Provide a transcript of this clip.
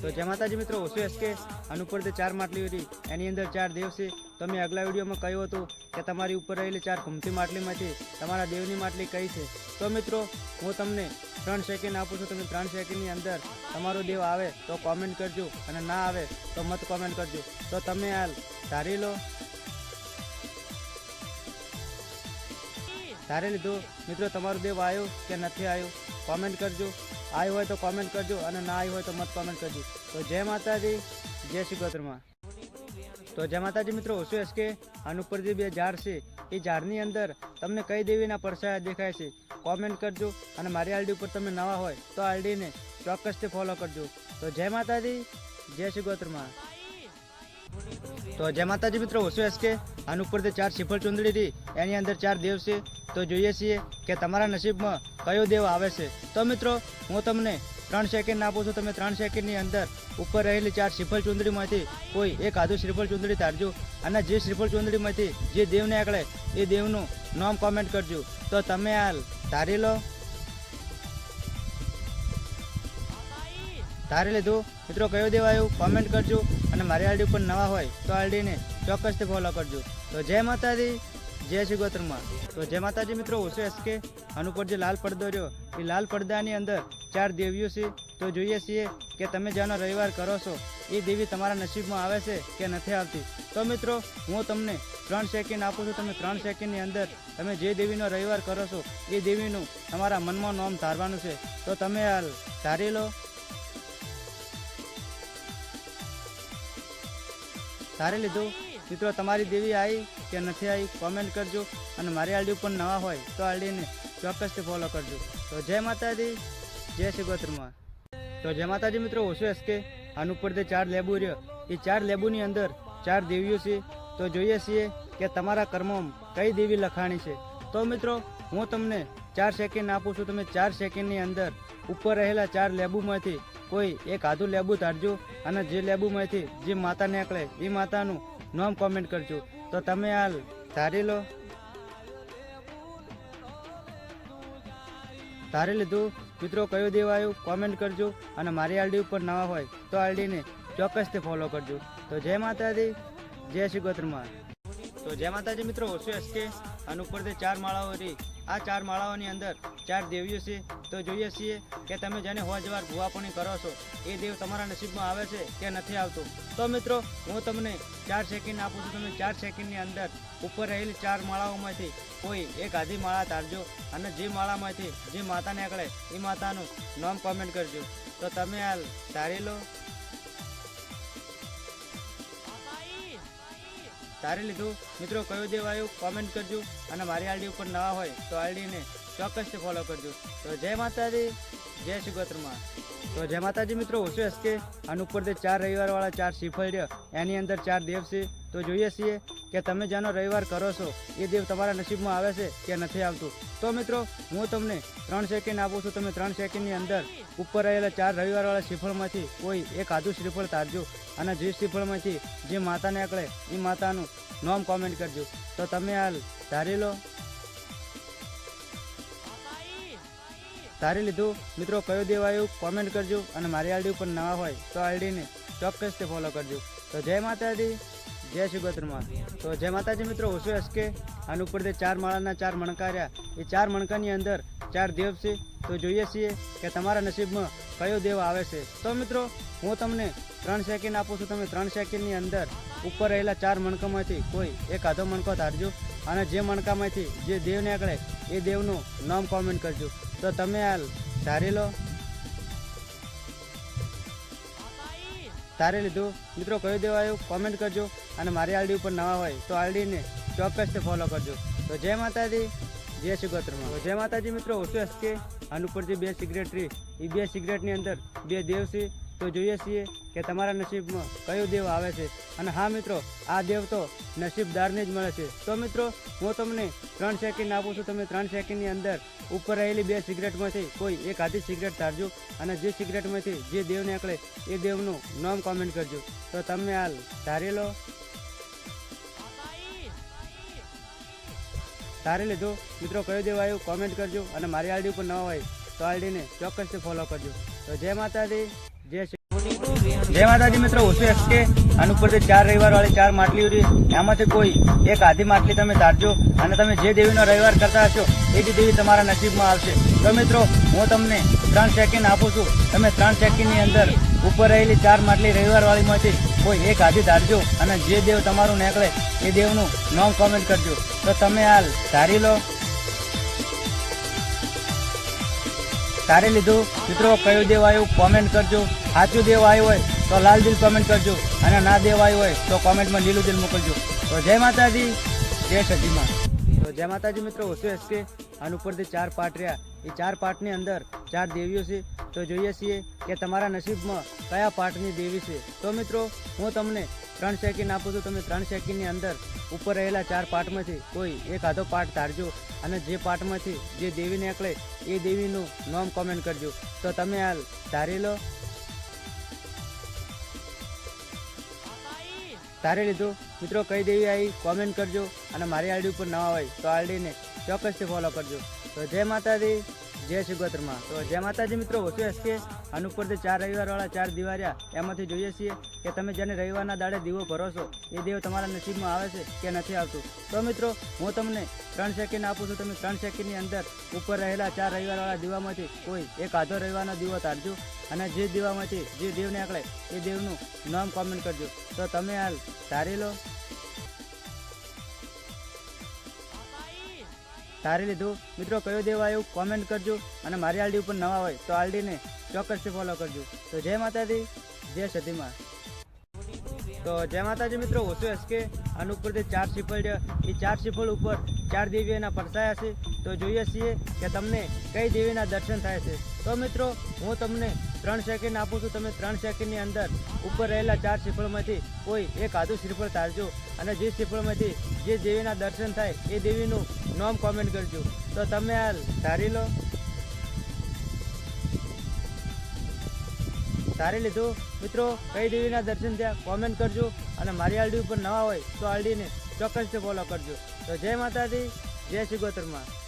તો જય માતાજી મિત્રો ઓછું એસકે ઉપર જે ચાર માટલી હતી, એની અંદર ચાર દેવ છે તો મેં આગલા વિડીયોમાં કહ્યું હતું કે તમારી ઉપર રહેલી ચાર ઘૂમતી માટલીમાંથી તમારા દેવની માટલી કઈ છે. તો મિત્રો, હું તમને ત્રણ સેકન્ડ આપું છું, તમે ત્રણ સેકન્ડની અંદર તમારો દેવ આવે તો કોમેન્ટ કરજો અને ના આવે તો મત કોમેન્ટ કરજો. તો તમે હાલ ધારી લો. ધારી લીધો. મિત્રો, તમારો દેવ આવ્યો કે નથી આવ્યો? કોમેન્ટ કરજો. આવ્યો હોય તો કોમેન્ટ કરજો અને ના આવી હોય તો મત કોમેન્ટ કરજો. તો જય માતાજી, જય શ્રી ગોત્રમાં તો જય માતાજી મિત્રો, ઓછું એસકે કે ઉપર જે બે ઝાડ છે. એ ઝાડની અંદર તમને કઈ દેવીના પરસાયા દેખાય છે કોમેન્ટ કરજો અને મારી આઈડી ઉપર તમે નવા હોય તો આઈડીને ચોક્કસથી ફોલો કરજો. તો જય માતાજી, જય શ્રી ગોત્રમાં તો જય માતાજી મિત્રો ઓછું એસકે. આનું ઉપર તે ચાર શિફળ ચુંદડી હતી, એની અંદર ચાર દેવ છે. તો જોઈએ છીએ કે તમારા નસીબમાં કયો દેવ આવે છે. તો મિત્રો, હું તમને ત્રણ સેકન્ડ આપું છું. તમે ત્રણ સેકન્ડની અંદર ઉપર રહેલી ચાર શ્રીફળ ચુંદડીમાંથી કોઈ એક આધું શ્રીફળ ચુંદડી તારજો અને જે શ્રીફળ ચુંદડીમાંથી જે દેવને આગળ એ દેવનું નામ કોમેન્ટ કરજો. તો તમે હાલ ધારી લો. ધારી લીધું? મિત્રો, કયો દેવાયું કોમેન્ટ કરજો. અને મારી આઈડી ઉપર નવા હોય તો આઈડીને ચોક્કસથી ફોલો કરજો. તો જય માતાજી, જય શ્રી ગોત્રમાં. તો જય માતાજી મિત્રો ઓછો એસકે આનું જે લાલ પડદો રહ્યો, એ લાલ પડદાની અંદર ચાર દેવીઓ છે. તો જોઈએ છીએ કે તમે જેનો રવિવાર કરો છો, એ દેવી તમારા નસીબમાં આવે છે કે નથી આવતી? તો મિત્રો, હું તમને ત્રણ સેકન્ડ આપું છું. તમે ત્રણ સેકન્ડની અંદર તમે જે દેવીનો રવિવાર કરો છો, એ દેવીનું તમારા મનમાં નોમ ધારવાનું છે. તો તમે હાલ ધારી લો ધારી લીધું? મિત્રો, તમારી દેવી આવી કે નથી આવી કોમેન્ટ કરજો. અને મારી આઈડી ઉપર નવા હોય તો આઈડીને ચોક્કસથી ફોલો કરજો. તો જય માતાજી, જય શ્રી ગોત્રમાં તો જય માતાજી મિત્રો, ઓછું એસકે. આનું ઉપર જે ચાર લેબુ રહ્યો. એ ચાર લેબુની અંદર ચાર દેવીઓ છે. તો જોઈએ છીએ કે તમારા કર્મોમાં કઈ દેવી લખાણી છે. તો મિત્રો, હું તમને ચાર સેકન્ડ આપું છું. તમે ચાર સેકન્ડની અંદર ઉપર રહેલા ચાર લેબુમાંથી કોઈ એક આધું લેબુ તારજો અને જે લેબુમાંથી જે માતા નીકળે, એ માતાનું નામ કોમેન્ટ કરજો. તો તમે હાલ ધારી લો. ધારી લીધું. મિત્રો, કયો દેવાયું કોમેન્ટ કરજો. અને મારી આઈડી ઉપર નવા હોય તો આઈડીને ચોક્કસથી ફોલો કરજો. તો જય માતાજી. જય શ્રી ગોત્રમાં. તો જય માતાજી મિત્રો, ઓછું એસકે. અને ઉપરથી ચાર માળાઓ હતી આ ચાર માળાઓની અંદર ચાર દેવીઓ છે. તો જોઈએ છીએ કે તમે જેને હોજવાર ભૂવાપણી કરો છો, એ દેવ તમારા નસીબમાં આવે છે કે નથી આવતો? તો મિત્રો, હું તમને ચાર સેકન્ડ આપું છું. તમે ચાર સેકન્ડની અંદર ઉપર રહેલી ચાર માળાઓમાંથી કોઈ એક આધી માળા તારજો અને જે માળામાંથી જે માતાને નીકળે એ માતાનું નામ કોમેન્ટ કરજો. તો તમે હાલ ધારી લો તારી લીધું. મિત્રો, કયો આવ્યું? કોમેન્ટ કરજો. અને મારી આઈડી ઉપર નવા હોય તો આઈડીને ચોક્કસથી ફોલો કરજો. તો જય માતાજી, જય શ્રી ગોત્રમાં તો જય માતાજી મિત્રો, ઓછું કે આનું ઉપર જે ચાર રવિવારવાળા ચાર શ્રીફળ એની અંદર ચાર દેવ છે. તો જોઈએ છીએ. કે તમે જેનો રવિવાર કરો છો, એ દેવ તમારા નસીબમાં આવે છે કે નથી આવતું. તો મિત્રો, હું તમને ત્રણ સેકન્ડ આપું છું, તમે ત્રણ સેકન્ડની અંદર ઉપર રહેલા ચાર રવિવારવાળા શ્રીફળમાંથી કોઈ એક આધું શ્રીફળ તારજો અને જે શ્રીફળમાંથી જે માતાને આકળે એ માતાનું નામ કોમેન્ટ કરજો. તો તમે હાલ ધારી લો. ધારી લીધું. મિત્રો, કયો દેવ આવ્યું કોમેન્ટ કરજો અને મારી આઈડી ઉપર નવા હોય તો આઈડીને ચોક્કસથી ફોલો કરજો. તો જય માતાજી. જય શ્રી ગોત્રમાં તો જય માતાજી મિત્રો ઓછું એસકે આની ઉપર જે ચાર માળાના ચાર મણકા રહ્યા એ ચાર મણકાની અંદર ચાર દેવ છે. તો જોઈએ છીએ કે તમારા નસીબમાં કયો દેવ આવે છે. તો મિત્રો, હું તમને ત્રણ સેકન્ડ આપું છું. તમે ત્રણ સેકન્ડની અંદર ઉપર રહેલા ચાર મણકામાંથી કોઈ એક આધો મણકો ધારજો. અને જે મણકામાંથી જે દેવ નીકળે, એ દેવનું નામ કોમેન્ટ કરજો. તો તમે હાલ ધારી લો. ધારી લીધું. મિત્રો, કયો દેવ આવ્યું? કોમેન્ટ કરજો. અને મારી આલડી ઉપર નવા હોય તો આરડીને ચોક્કસથી ફોલો કરજો. તો જય માતાજી, જય શ્રી જય માતાજી મિત્રો ઓછું એસકે. આની બે સિગરેટ રહી એ બે સિગરેટની અંદર બે દેવ છે. તો જોઈએ છીએ કે તમારા નસીબમાં કયો દેવ આવે છે. અને હા મિત્રો, આ દેવ તો નસીબદારને જ મળે છે. તો મિત્રો, હું તમને ત્રણ સેકન્ડ આપું છું. તમે ત્રણ સેકન્ડની અંદર ઉપર રહેલી બે સિગરેટમાંથી કોઈ એક આધી સિગરેટ તારજો અને જે સિગરેટમાંથી જે દેવ નીકળે એ દેવનું નામ કોમેન્ટ કરજો. તો તમે હાલ ધારી લો. ધારી લીધું. મિત્રો, કયો દેવ આવ્યું કોમેન્ટ કરજો અને મારી આઈડી ઉપર ન હોય તો આઈડીને ચોક્કસથી ફોલો કરજો. તો જય માતાજી, જય શ્રી જય માતાજી મિત્રો ઓછું એસકે અને ઉપરથી ચાર રવિવાર વાળી ચાર માટલી રહી એમાંથી કોઈ એક આધી માટલી તમે તારજો અને તમે જે દેવીનો રવિવાર કરતા હશો એ જ દેવી તમારા નસીબમાં આવશે. તો મિત્રો, હું તમને ત્રણ સેકન્ડ આપું છું. તમે ત્રણ સેકન્ડની અંદર ઉપર રહેલી ચાર માટલી રવિવાર વાળીમાંથી કોઈ એક હાથી ધારજો અને જે દેવ તમારું નીકળે એ દેવનું નામ કોમેન્ટ કરજો. તો તમે હાલ ધારી લો. તારે લીધું. મિત્રો, કયું દેવ આવ્યું કોમેન્ટ કરજો. સાચું દેવ આવ્યું હોય તો લાલ દિલ કોમેન્ટ કરજો અને ના દેવ આવ્યું હોય તો કોમેન્ટમાં લીલું દિલ મોકલજો. તો જય માતાજી. જય સજીમાં તો જય માતાજી મિત્રો ઓછું એસકે આન ઉપરથી ચાર પાઠ રહ્યા. એ ચાર પાઠની અંદર ચાર દેવીઓ છે. તો જોઈએ છીએ કે તમારા નસીબમાં કયા પાઠની દેવી છે? તો મિત્રો, હું તમને ત્રણ સેકન્ડ આપું છું. તમે ત્રણ સેકન્ડની અંદર ઉપર રહેલા ચાર પાઠમાંથી કોઈ એક આધો પાઠ ધારજો અને જે પાઠમાંથી જે દેવી નીકળે, એ દેવીનું નામ કોમેન્ટ કરજો. તો તમે હાલ ધારી લો. ધારી લીધું? મિત્રો, કઈ દેવી આવી? કોમેન્ટ કરજો અને મારી આઈડી ઉપર નવા હોય તો આઈડીને ચોક્કસથી ફોલો કરજો. તો જય માતાજી. જય શિગોત્રમાં તો જય માતાજી મિત્રો વસુ એસકે અનુપરથી ચાર રવિવારવાળા ચાર દિવાળિયા એમાંથી જોઈએ છીએ કે તમે જેને રવિવારના દાડે દીવો ભરો છો, એ દેવ તમારા નસીબમાં આવે છે કે નથી આવતું. તો મિત્રો, હું તમને ત્રણ સેકન્ડ આપું છું, તમે ત્રણ સેકન્ડની અંદર ઉપર રહેલા ચાર રવિવારવાળા દીવામાંથી કોઈ એક આધો રવિવારનો દીવો તારજો અને જે દીવામાંથી જે દેવને નીકળે એ દેવનું નામ કોમેન્ટ કરજો. તો તમે હાલ ધારી લો ધારી લીધું. મિત્રો, કયો દેવ આવ્યું? કોમેન્ટ કરજો. અને મારી આલડી ઉપર નવા હોય તો આલડીને ચોક્કસથી ફોલો કરજો. તો જય માતાજી, જય સતીમાં તો જય માતાજી મિત્રો ઓછું એસકે અને ઉપરથી ચાર સિફળ એ ચાર સિફળ ઉપર ચાર દેવીઓના પરસાયા છે. તો જોઈએ છીએ કે તમને કઈ દેવીના દર્શન થાય છે. તો મિત્રો, હું તમને ત્રણ સેકન્ડ આપું છું. તમે ત્રણ સેકન્ડની અંદર ઉપર રહેલા ચાર શ્રીફળમાંથી કોઈ એક આધું શ્રીફળ તારજો અને જે શ્રીફળમાંથી જે દેવીના દર્શન થાય, એ દેવીનું નામ કોમેન્ટ કરજો. તો તમે આ ધારી લો. ધારી લીધું. મિત્રો, કઈ દેવીના દર્શન થયા કોમેન્ટ કરજો. અને મારી આલડી ઉપર નવા હોય, તો આલડીને ચોક્કસથી ફોલો કરજો. તો જય માતાજી, જય શ્રી ગોત્રમાં